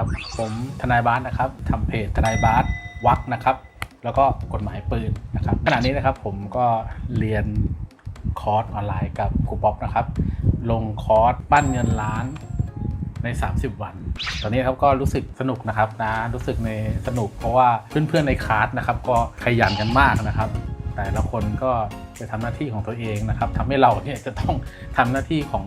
ครับ ผมทนายบาสนะครับทำเพจทนายบาสวักนะครับ แล้วก็กฎหมายปืนนะครับขณะนี้นะครับผมก็เรียนคอร์สออนไลน์กับครูป๊อปนะครับ ลงคอร์สปั้นเงินล้านใน 30 วัน ตอนนี้ครับก็รู้สึกสนุกนะครับนะ รู้สึกในสนุกเพราะว่าเพื่อนๆในคลาสนะครับ ก็ขยันกันมากนะครับ แต่ละคนก็ ไปทำหน้าที่ของตัวเองนะครับทำให้เราเนี่ยจะต้องทำหน้าที่ของ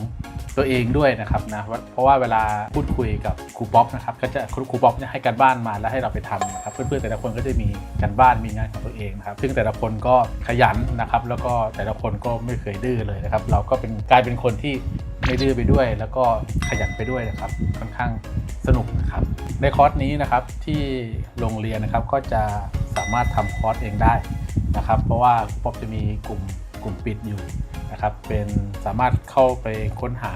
ตัวเองด้วยนะครับนะเพราะว่าเวลาพูดคุยกับครูป๊อปนะครับก็จะครูป๊อปเนี่ยให้การบ้านมาแล้วให้เราไปทำนะครับเพื่อนๆแต่ละคนก็จะมีการบ้านมีงานของตัวเองนะครับซึ่งแต่ละคนก็ขยันนะครับแล้วก็แต่ละคนก็ไม่เคยดื้อเลยนะครับเราก็เป็นกลายเป็นคนที่ไม่ดื้อไปด้วย แล้วก็ขยันไปด้วยนะครับค่อนข้างสนุกนะครับในคอร์สนี้นะครับที่โรงเรียนนะครับก็จะสามารถทำคอร์สเองได้ นะครับ เพราะว่าป๊อปจะมีกลุ่มกลุ่มปิดอยู่นะครับเป็นสามารถเข้าไปค้นหา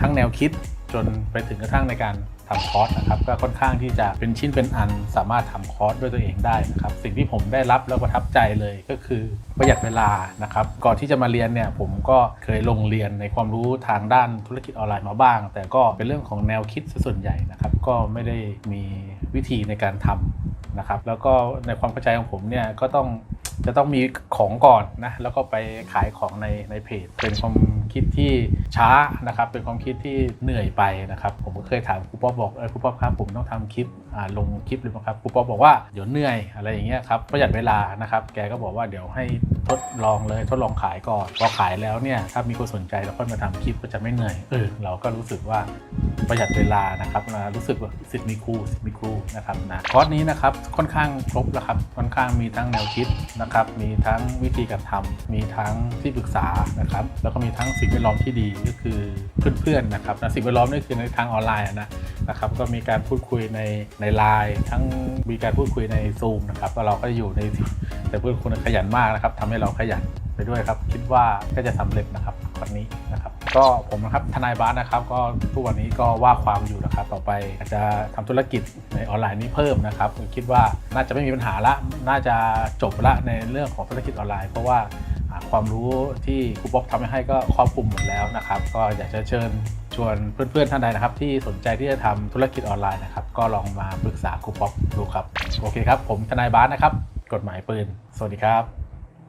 ทั้งแนวคิดจนไปถึงกระทั่งในการทำคอร์สนะครับก็ค่อนข้างที่จะเป็นชิ้นเป็นอันสามารถทำคอร์สด้วยตัวเองได้นะครับสิ่งที่ผมได้รับแล้วประทับใจเลยก็คือประหยัดเวลานะครับก่อนที่จะมาเรียนเนี่ยผมก็เคยลงเรียนในความรู้ทางด้านธุรกิจออนไลน์มาบ้าง แต่ก็เป็นเรื่องของแนวคิดส่วนใหญ่นะครับก็ไม่ได้มีวิธีในการทำนะครับแล้วก็ในความเข้าใจของผมเนี่ยก็ต้อง จะต้องมีของก่อนนะแล้วก็ไปขายของในในเพจเป็นความ คิดที่ช้านะครับเป็นความคิดที่เหนื่อยไปนะครับผมก็เคยถามครูป๊อปบอกเออครูป๊อปครับผมต้องทำคลิปลงคลิปหรือเปล่าครับครูป๊อปบอกว่าเดี๋ยวเหนื่อยอะไรอย่างเงี้ยครับประหยัดเวลานะครับแกก็บอกว่าเดี๋ยวให้ทดลองเลยทดลองขายก่อนพอขายแล้วเนี่ยถ้ามีคนสนใจเราค่อยมาทำคลิปก็จะไม่เหนื่อยเออเราก็รู้สึกว่าประหยัดเวลานะครับนะรู้สึกว่าสิทธิ์มีครูสิทธิ์มีครูนะครับนะคอร์สนี้นะครับค่อนข้างครบแล้วครับค่อนข้างมีทั้งแนวคิดนะครับมีทั้งวิธีการทำมีทั้งที่ปรึกษานะครับแล้วก็มีทั้งสิ่งแวดล้อมที่ดีก็คือเพื่อนๆนะครับนะสิ่งแวดล้อมนี่คือในทางออนไลน์นะนะครับก็มีการพูดคุยในในไลน์ทั้งมีการพูดคุยในซูมนะครับเราก็อยู่ในแต่เพื่อนคนขยันมากนะครับทำให้เราขยันไปด้วยครับ คิดว่าก็จะสำเร็จนะครับวันนี้นะครับ ก็ผมนะครับทนายบ้าสนะครับ ก็ทุกวันนี้ก็ว่าความอยู่นะครับต่อไปอาจจะทำธุรกิจในออนไลน์นี้เพิ่มนะครับคิดว่าน่าจะไม่มีปัญหาละน่าจะจบละในเรื่องของธุรกิจออนไลน์ เพราะว่า ความรู้ที่ครูป๊อกทำให้ก็ครอบคลุมหมดแล้วนะครับ ก็อยากจะเชิญชวนเพื่อนๆท่านใดนะครับ ที่สนใจที่จะทำธุรกิจออนไลน์นะครับ ก็ลองมาปรึกษาครูป๊อกดูครับ โอเคครับ ผมทนายบาสนะครับ กฎหมายปืน สวัสดีครับ